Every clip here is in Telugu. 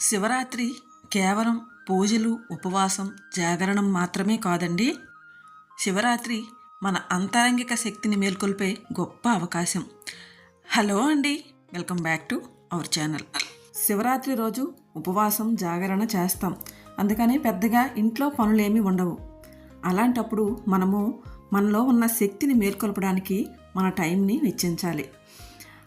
శివరాత్రి కేవలం పూజలు ఉపవాసం జాగరణం మాత్రమే కాదండి. శివరాత్రి మన అంతరంగిక శక్తిని మేల్కొల్పే గొప్ప అవకాశం. హలో అండి welcome back to our channel. Shivaratri రోజు ఉపవాసం జాగరణ చేస్తాం. అందుకని పెద్దగా ఇంట్లో పనులేమీ ఉండవు. అలాంటప్పుడు మనము మనలో ఉన్న శక్తిని మేల్కొల్పడానికి మన టైంని వెచ్చించాలి.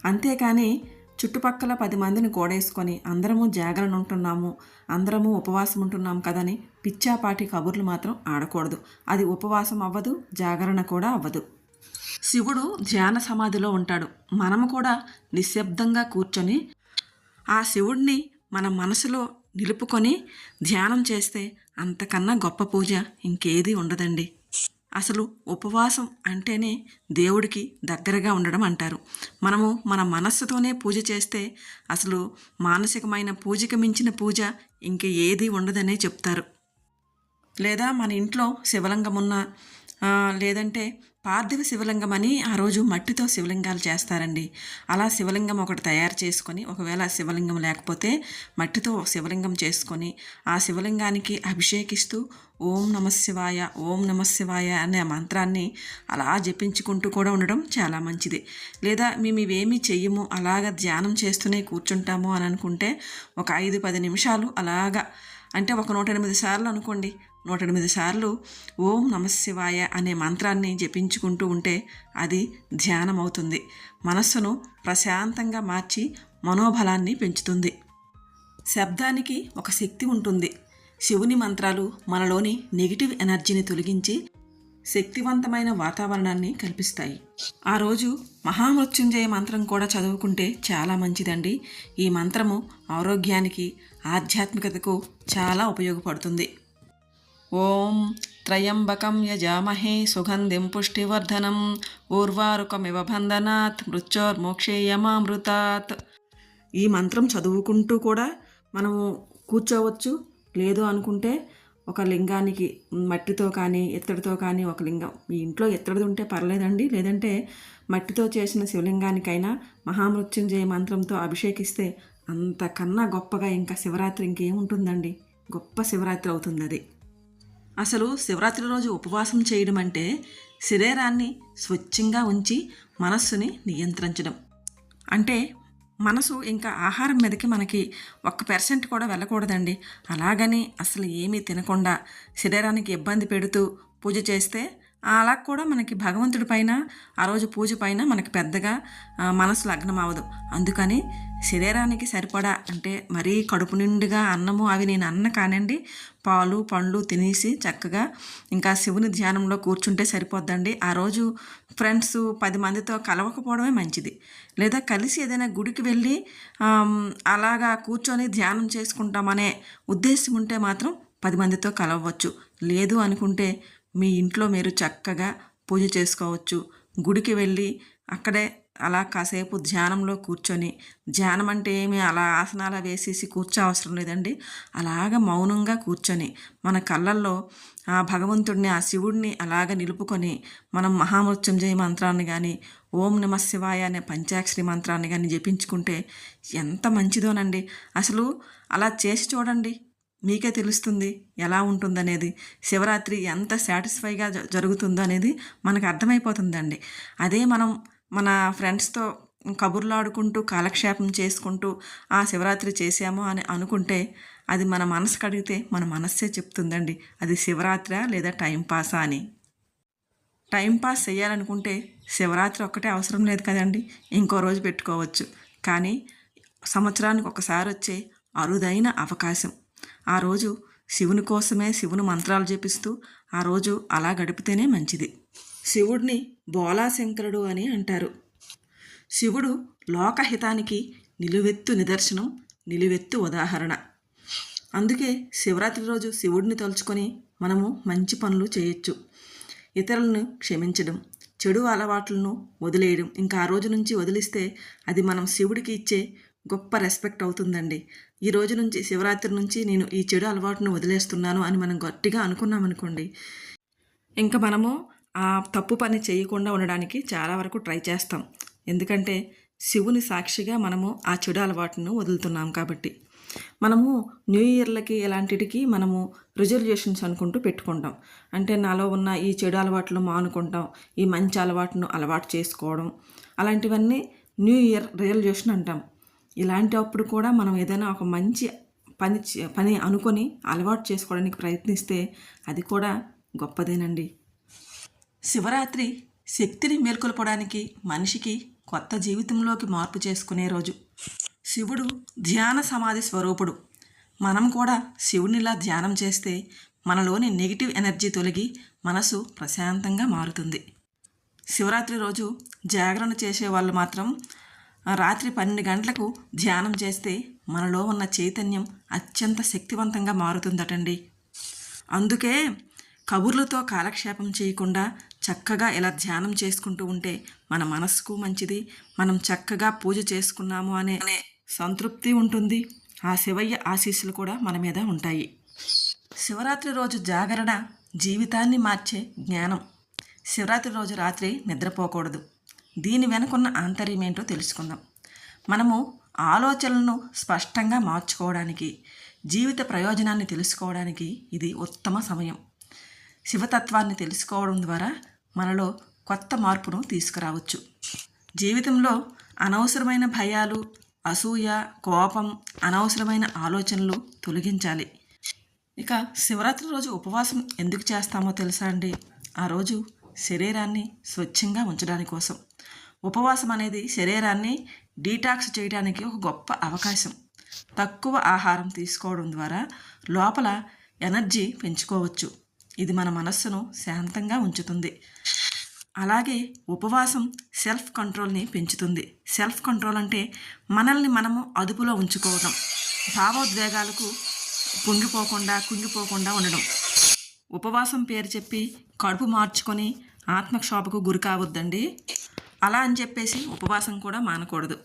అంతేకాని చుట్టుపక్కల పది మందిని కోడేసుకొని అందరము జాగరణ ఉంటున్నాము అందరము ఉపవాసం ఉంటున్నాం కదని పిచ్చాపాటి కబుర్లు మాత్రం ఆడకూడదు. అది ఉపవాసం అవ్వదు జాగరణ కూడా అవ్వదు. శివుడు ధ్యాన సమాధిలో ఉంటాడు. మనము కూడా నిశ్శబ్దంగా కూర్చొని ఆ శివుడిని మన మనసులో నిలుపుకొని ధ్యానం చేస్తే అంతకన్నా గొప్ప పూజ ఇంకేది ఉండదండి. అసలు ఉపవాసం అంటేనే దేవుడికి దగ్గరగా ఉండడం అంటారు. మనము మన మనస్సుతోనే పూజ చేస్తే అసలు మానసికమైన పూజకి మించిన పూజ ఇంక ఏది ఉండదనే చెప్తారు. లేదా మన ఇంట్లో శివలింగం ఉన్న లేదంటే పార్థివ శివలింగం అని ఆ రోజు మట్టితో శివలింగాలు చేస్తారండి. అలా శివలింగం ఒకటి తయారు చేసుకొని ఒకవేళ శివలింగం లేకపోతే మట్టితో శివలింగం చేసుకొని ఆ శివలింగానికి అభిషేకిస్తూ ఓం నమ శివాయ ఓం నమ శివాయ అనే మంత్రాన్ని అలా జపించుకుంటూ కూడా ఉండడం చాలా మంచిది. లేదా మేము ఇవేమీ చెయ్యము అలాగ ధ్యానం చేస్తూనే కూర్చుంటాము అని అనుకుంటే ఒక ఐదు పది నిమిషాలు అలాగా. అంటే ఒక నూట ఎనిమిది సార్లు అనుకోండి నూట ఎనిమిది సార్లు ఓం నమశివాయ అనే మంత్రాన్ని జపించుకుంటూ ఉంటే అది ధ్యానం అవుతుంది మనస్సును ప్రశాంతంగా మార్చి మనోబలాన్ని పెంచుతుంది. శబ్దానికి ఒక శక్తి ఉంటుంది. శివుని మంత్రాలు మనలోని నెగిటివ్ ఎనర్జీని తొలగించి శక్తివంతమైన వాతావరణాన్ని కల్పిస్తాయి. ఆ రోజు మహామృత్యుంజయ మంత్రం కూడా చదువుకుంటే చాలా మంచిదండి. ఈ మంత్రము ఆరోగ్యానికి ఆధ్యాత్మికతకు చాలా ఉపయోగపడుతుంది. ఓం త్రయంబకం యజామహే సుగంధిం పుష్టివర్ధనం. ఊర్వారుకమివ బంధనాత్ మృత్యోర్మోక్షేయమామృతాత్. ఈ మంత్రం చదువుకుంటూ కూడా మనము కూర్చోవచ్చు. లేదు అనుకుంటే ఒక లింగానికి మట్టితో కానీ ఎత్తడితో కానీ ఒక లింగం. మీ ఇంట్లో ఎత్తడిది ఉంటే పర్లేదండి. లేదంటే మట్టితో చేసిన శివలింగానికైనా మహామృత్యుంజయ మంత్రంతో అభిషేకిస్తే అంతకన్నా గొప్పగా ఇంకా శివరాత్రి ఇంకేముంటుందండి? గొప్ప శివరాత్రి అవుతుంది అది అసలు శివరాత్రి రోజు ఉపవాసం చేయడం అంటే శరీరాన్ని స్వచ్ఛంగా ఉంచి మనస్సుని నియంత్రించడం. అంటే మనసు ఇంకా ఆహారం మీదకి మనకి ఒక్క పర్సెంట్ కూడా వెళ్ళకూడదండి. అలాగని అసలు ఏమీ తినకుండా శరీరానికి ఇబ్బంది పెడుతూ పూజ చేస్తే అలా కూడా మనకి భగవంతుడి పైన ఆ రోజు పూజ పైన మనకి పెద్దగా మనసు లగ్నం అవ్వదు అందుకని శరీరానికి సరిపడా అంటే మరీ కడుపు నిండుగా అన్నము అవి నేను అన్న కానండి పాలు పండ్లు తినేసి చక్కగా ఇంకా శివుని ధ్యానంలో కూర్చుంటే సరిపోద్దండి. ఆ రోజు ఫ్రెండ్స్ పది మందితో కలవకపోవడమే మంచిది. లేదా కలిసి ఏదైనా గుడికి వెళ్ళి అలాగా కూర్చొని ధ్యానం చేసుకుంటామనే ఉద్దేశం ఉంటే మాత్రం పది మందితో కలవచ్చు లేదు అనుకుంటే మీ ఇంట్లో మీరు చక్కగా పూజ చేసుకోవచ్చు. గుడికి వెళ్ళి అక్కడే అలా కాసేపు ధ్యానంలో కూర్చొని ధ్యానం అంటే ఏమి అలా ఆసనాలు వేసేసి కూర్చో అవసరం లేదండి. అలాగ మౌనంగా కూర్చొని మన కళ్ళల్లో ఆ భగవంతుడిని ఆ శివుడిని అలాగ నిలుపుకొని మనం మహామృత్యుంజయ మంత్రాన్ని కానీ ఓం నమ శివాయ అనే పంచాక్షరి మంత్రాన్ని కానీ జపించుకుంటే ఎంత మంచిదోనండి. అసలు అలా చేసి చూడండి. మీకే తెలుస్తుంది ఎలా ఉంటుందనేది. శివరాత్రి ఎంత సాటిస్ఫైగా జ- జరుగుతుందో అనేది మనకు అర్థమైపోతుందండి. అదే మనం మన ఫ్రెండ్స్తో కబుర్లు ఆడుకుంటూ కాలక్షేపం చేసుకుంటూ ఆ శివరాత్రి చేశాము అని అనుకుంటే అది మన మనసు కడిగితే మన మనస్సే చెప్తుందండి. అది శివరాత్రి లేదా టైంపాసా అని. టైం పాస్ చేయాలనుకుంటే శివరాత్రి ఒక్కటే అవసరం లేదు కదండి. ఇంకో రోజు పెట్టుకోవచ్చు. కానీ సంవత్సరానికి ఒకసారి వచ్చే అరుదైన అవకాశం. ఆ రోజు శివుని కోసమే శివుని మంత్రాలు జపిస్తూ ఆ రోజు అలా గడిపితేనే మంచిది. శివుడిని బోలాశంకరుడు అని అంటారు. శివుడు లోకహితానికి నిలువెత్తు నిదర్శనం నిలువెత్తు ఉదాహరణ. అందుకే శివరాత్రి రోజు శివుడిని తలుచుకొని మనము మంచి పనులు చేయొచ్చు. ఇతరులను క్షమించడం చెడు అలవాట్లను వదిలేయడం ఇంకా ఆ రోజు నుంచి వదిలిస్తే అది మనం శివుడికి ఇచ్చే గొప్ప రెస్పెక్ట్ అవుతుందండి. ఈ రోజు నుంచి శివరాత్రి నుంచి నేను ఈ చెడు అలవాటును వదిలేస్తున్నాను అని మనం గట్టిగా అనుకున్నామనుకోండి. ఇంకా మనము ఆ తప్పు పని చేయకుండా ఉండడానికి చాలా వరకు ట్రై చేస్తాం. ఎందుకంటే శివుని సాక్షిగా మనము ఆ చెడు అలవాటును వదులుతున్నాం కాబట్టి. మనము న్యూ ఇయర్లకి ఇలాంటిటికి మనము రిజర్వేషన్స్ అనుకుంటూ పెట్టుకుంటాం. అంటే నాలో ఉన్న ఈ చెడు అలవాట్లు మానుకుంటాం ఈ మంచి అలవాటును అలవాటు చేసుకోవడం. అలాంటివన్నీ న్యూ ఇయర్ రిజల్యూషన్ అంటాం. ఇలాంటప్పుడు కూడా మనం ఏదైనా ఒక మంచి పని చే- పని అనుకొని అలవాటు చేసుకోవడానికి ప్రయత్నిస్తే అది కూడా గొప్పదేనండి. శివరాత్రి శక్తిని మేల్కొల్పడానికి మనిషికి కొత్త జీవితంలోకి మార్పు చేసుకునే రోజు. శివుడు ధ్యాన సమాధి స్వరూపుడు. మనం కూడా శివునిలా ధ్యానం చేస్తే మనలోని నెగిటివ్ ఎనర్జీ తొలగి మనసు ప్రశాంతంగా మారుతుంది. శివరాత్రి రోజు జాగరణ చేసే వాళ్ళు మాత్రం రాత్రి పన్నెండు గంటలకు ధ్యానం చేస్తే మనలో ఉన్న చైతన్యం అత్యంత శక్తివంతంగా మారుతుందటండి. అందుకే కబుర్లతో కాలక్షేపం చేయకుండా చక్కగా ఇలా ధ్యానం చేసుకుంటూ ఉంటే మన మనస్సుకు మంచిది. మనం చక్కగా పూజ చేసుకున్నాము అనే అనే సంతృప్తి ఉంటుంది. ఆ శివయ్య ఆశీస్సులు కూడా మన మీద ఉంటాయి. శివరాత్రి రోజు జాగరణ జీవితాన్ని మార్చే జ్ఞానం. శివరాత్రి రోజు రాత్రి నిద్రపోకూడదు. దీని వెనుకున్న ఆంతర్యం ఏంటో తెలుసుకుందాం. మనము ఆలోచనలను స్పష్టంగా మార్చుకోవడానికి జీవిత ప్రయోజనాన్ని తెలుసుకోవడానికి ఇది ఉత్తమ సమయం. శివతత్వాన్ని తెలుసుకోవడం ద్వారా మనలో కొత్త మార్పును తీసుకురావచ్చు. జీవితంలో అనవసరమైన భయాలు అసూయ కోపం అనవసరమైన ఆలోచనలు తొలగించాలి. ఇక శివరాత్రి రోజు ఉపవాసం ఎందుకు చేస్తామో తెలుసా అండి? ఆ రోజు శరీరాన్ని స్వచ్ఛంగా ఉంచడానికి కోసం ఉపవాసం అనేది శరీరాన్ని డీటాక్స్ చేయడానికి ఒక గొప్ప అవకాశం. తక్కువ ఆహారం తీసుకోవడం ద్వారా లోపల ఎనర్జీ పెంచుకోవచ్చు. ఇది మన మనస్సును శాంతంగా ఉంచుతుంది. అలాగే ఉపవాసం సెల్ఫ్ కంట్రోల్ని పెంచుతుంది. సెల్ఫ్ కంట్రోల్ అంటే మనల్ని మనము అదుపులో ఉంచుకోవడం భావోద్వేగాలకు పొంగిపోకుండా కుంగిపోకుండా ఉండడం. ఉపవాసం పేరు చెప్పి కడుపు మార్చుకొని ఆత్మక్షోభకు గురి కావద్దండి. అలా అని చెప్పేసి ఉపవాసం కూడా మానకూడదు.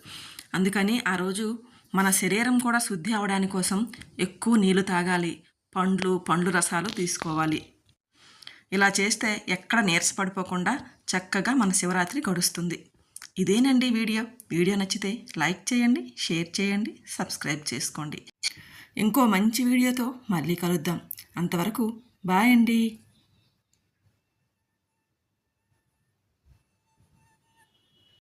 అందుకని ఆ రోజు మన శరీరం కూడా శుద్ధి అవడానికి కోసం ఎక్కువ నీళ్ళు తాగాలి. పండ్లు పండ్లు రసాలు తీసుకోవాలి. ఇలా చేస్తే ఎక్కడ నీరసపడిపోకుండా చక్కగా మన శివరాత్రి గడుస్తుంది. ఇదేనండి వీడియో. వీడియో నచ్చితే లైక్ చేయండి షేర్ చేయండి సబ్స్క్రైబ్ చేసుకోండి. ఇంకో మంచి వీడియోతో మళ్ళీ కలుద్దాం. అంతవరకు బాయ్ అండి.